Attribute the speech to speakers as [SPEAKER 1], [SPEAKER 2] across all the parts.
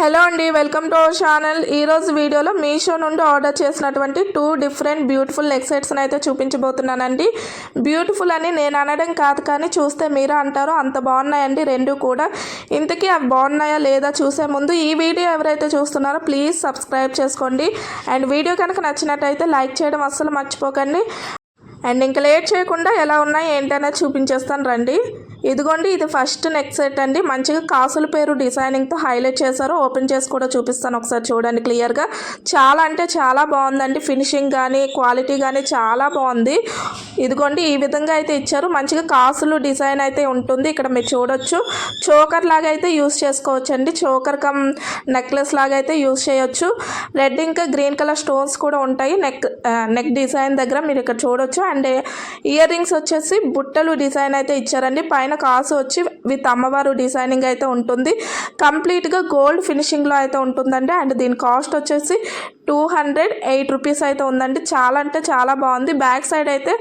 [SPEAKER 1] Hello అండి welcome to our channel. ఈరోజు వీడియోలో మీషో నుండి ఆర్డర్ చేసినటువంటి టూ డిఫరెంట్ బ్యూటిఫుల్ నెక్ సెట్స్ని అయితే చూపించబోతున్నానండి. బ్యూటిఫుల్ అని నేను అనడం కాదు కానీ చూస్తే మీరు అంటారు అంత బాగున్నాయండి రెండు కూడా. ఇంతకీ అవి బాగున్నాయా లేదా చూసే ముందు ఈ వీడియో ఎవరైతే చూస్తున్నారో ప్లీజ్ సబ్స్క్రైబ్ చేసుకోండి. అండ్ వీడియో కనుక నచ్చినట్టయితే లైక్ చేయడం అస్సలు మర్చిపోకండి. అండ్ ఇంకా లేట్ చేయకుండా ఎలా ఉన్నాయి ఏంటనేది చూపించేస్తాను రండి. ఇదిగోండి ఇది ఫస్ట్ నెక్ సెట్ అండి. మంచిగా కాసుల పేరు డిజైనింగ్తో హైలైట్ చేశారు. ఓపెన్ చేసి కూడా చూపిస్తాను ఒకసారి చూడండి క్లియర్గా చాలా అంటే చాలా బాగుందండి. ఫినిషింగ్ కానీ క్వాలిటీ కానీ చాలా బాగుంది. ఇదిగోండి ఈ విధంగా అయితే ఇచ్చారు. మంచిగా కాసులు డిజైన్ అయితే ఉంటుంది. ఇక్కడ మీరు చూడొచ్చు. చోకర్ లాగా అయితే యూస్ చేసుకోవచ్చు అండి చోకర్ కమ్ నెక్లెస్ లాగా అయితే యూస్ చేయొచ్చు. రెడ్ ఇంకా గ్రీన్ కలర్ స్టోన్స్ కూడా ఉంటాయి. నెక్ నెక్ డిజైన్ దగ్గర మీరు ఇక్కడ చూడొచ్చు. అండ్ ఇయర్ రింగ్స్ వచ్చేసి బుట్టలు డిజైన్ అయితే ఇచ్చారండి. పైన కాసు వచ్చి విత్ అమ్మవారు డిజైనింగ్ అయితే ఉంటుంది. కంప్లీట్గా గోల్డ్ ఫినిషింగ్లో అయితే ఉంటుందండి. అండ్ దీని కాస్ట్ వచ్చేసి టూ హండ్రెడ్ ఎయిట్ రూపీస్ అయితే ఉందండి. చాలా అంటే చాలా బాగుంది. బ్యాక్ సైడ్ అయితే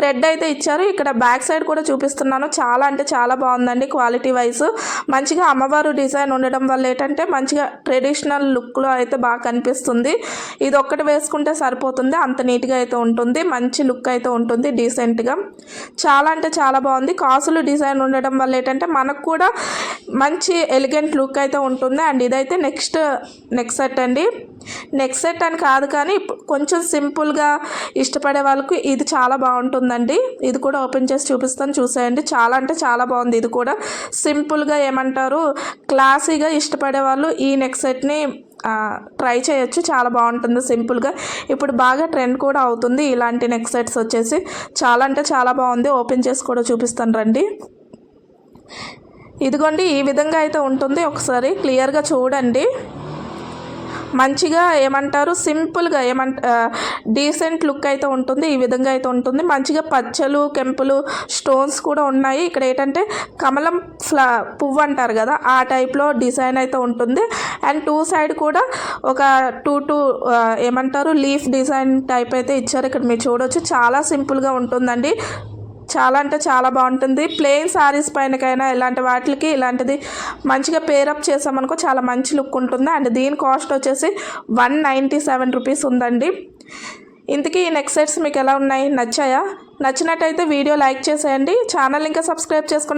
[SPEAKER 1] థ్రెడ్ అయితే ఇచ్చారు. ఇక్కడ బ్యాక్ సైడ్ కూడా చూపిస్తున్నాను. చాలా అంటే చాలా బాగుందండి క్వాలిటీ వైజ్. మంచిగా అమ్మవారు డిజైన్ ఉండడం వల్ల ఏంటంటే మంచిగా ట్రెడిషనల్ లుక్లో అయితే బాగా కనిపిస్తుంది. ఇది ఒక్కటి వేసుకుంటే సరిపోతుంది. అంత నీట్గా అయితే ఉంటుంది. మంచి లుక్ అయితే ఉంటుంది డీసెంట్గా. చాలా అంటే చాలా బాగుంది. కాసులు డిజైన్ ఉండడం వల్ల ఏంటంటే మనకు కూడా మంచి ఎలిగెంట్ లుక్ అయితే ఉంటుంది. అండ్ ఇదైతే నెక్స్ట్ నెక్స్ట్ సెట్ అండి. నెక్స్ట్ సెట్ అని కాదు కానీ కొంచెం సింపుల్గా ఇష్టపడే వాళ్ళకు ఇది చాలా బాగుంటుందండి. ఇది కూడా ఓపెన్ చేసి చూపిస్తాను. చూసేయండి. చాలా అంటే చాలా బాగుంది. ఇది కూడా సింపుల్గా ఏమంటారు క్లాసీగా ఇష్టపడే వాళ్ళు ఈ నెక్ సెట్ని ట్రై చేయొచ్చు. చాలా బాగుంటుంది సింపుల్గా ఇప్పుడు బాగా ట్రెండ్ కూడా అవుతుంది. ఇలాంటి నెక్ సెట్స్ వచ్చేసి చాలా అంటే చాలా బాగుంది. ఓపెన్ చేసి కూడా చూపిస్తాను రండి. ఇదిగోండి ఈ విధంగా అయితే ఉంటుంది. ఒకసారి క్లియర్గా చూడండి. మంచిగా ఏమంటారు? సింపుల్గా ఏమంట డీసెంట్ లుక్ అయితే ఉంటుంది. ఈ విధంగా అయితే ఉంటుంది. మంచిగా పచ్చలు కెంపులు స్టోన్స్ కూడా ఉన్నాయి. ఇక్కడ ఏంటంటే కమలం ఫ్లా పువ్వు అంటారు కదా ఆ టైప్లో డిజైన్ అయితే ఉంటుంది. అండ్ టూ సైడ్ కూడా ఒక టూ టూ ఏమంటారు? లీఫ్ డిజైన్ టైప్ అయితే ఇచ్చారు. ఇక్కడ మీరు చూడవచ్చు చాలా సింపుల్గా ఉంటుందండి. చాలా అంటే చాలా బాగుంటుంది. ప్లెయిన్ శారీస్ పైనకైనా ఇలాంటి వాటికి ఇలాంటిది మంచిగా పేరప్ చేసామనుకో చాలా మంచి లుక్ ఉంటుంది. అండ్ దీని కాస్ట్ వచ్చేసి వన్ నైంటీ సెవెన్ రూపీస్ ఉందండి. ఇంతకీ ఈ నెక్ సెట్స్ మీకు ఎలా ఉన్నాయి? నచ్చాయా? నచ్చినట్టయితే వీడియో లైక్ చేసేయండి. ఛానల్ ఇంకా సబ్స్క్రైబ్ చేసుకుని